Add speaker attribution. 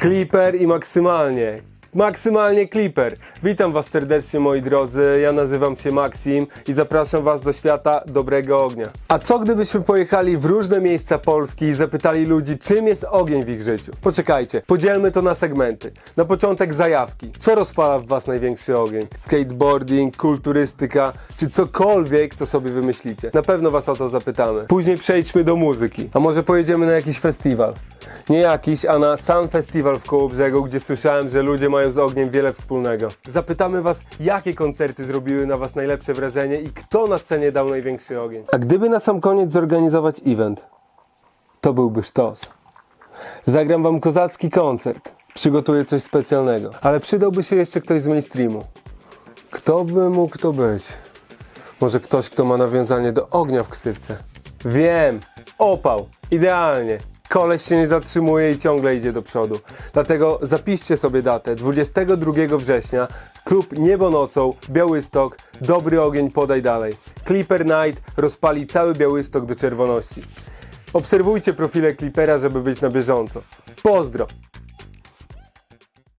Speaker 1: Clipper i maksymalnie. Maksymalnie Clipper. Witam Was serdecznie moi drodzy, ja nazywam się Maxim i zapraszam Was do świata dobrego ognia. A co gdybyśmy pojechali w różne miejsca Polski i zapytali ludzi czym jest ogień w ich życiu? Poczekajcie, podzielmy to na segmenty. Na początek zajawki. Co rozpala w Was największy ogień? Skateboarding, kulturystyka, czy cokolwiek co sobie wymyślicie? Na pewno Was o to zapytamy. Później przejdźmy do muzyki. A może pojedziemy na jakiś festiwal? Nie jakiś, a na sam festiwal w Kołobrzegu, gdzie słyszałem, że ludzie mają z ogniem wiele wspólnego. Zapytamy Was, jakie koncerty zrobiły na Was najlepsze wrażenie i kto na scenie dał największy ogień. A gdyby na sam koniec zorganizować event, to byłby sztos. Zagram Wam kozacki koncert. Przygotuję coś specjalnego. Ale przydałby się jeszcze ktoś z mainstreamu. Kto by mógł to być? Może ktoś, kto ma nawiązanie do ognia w ksywce? Wiem! Opał! Idealnie! Koleś się nie zatrzymuje i ciągle idzie do przodu. Dlatego zapiszcie sobie datę 22 września. Klub Niebo nocą, Białystok, dobry ogień, podaj dalej. Clipper Night rozpali cały Białystok do czerwoności. Obserwujcie profile Clippera, żeby być na bieżąco. Pozdro!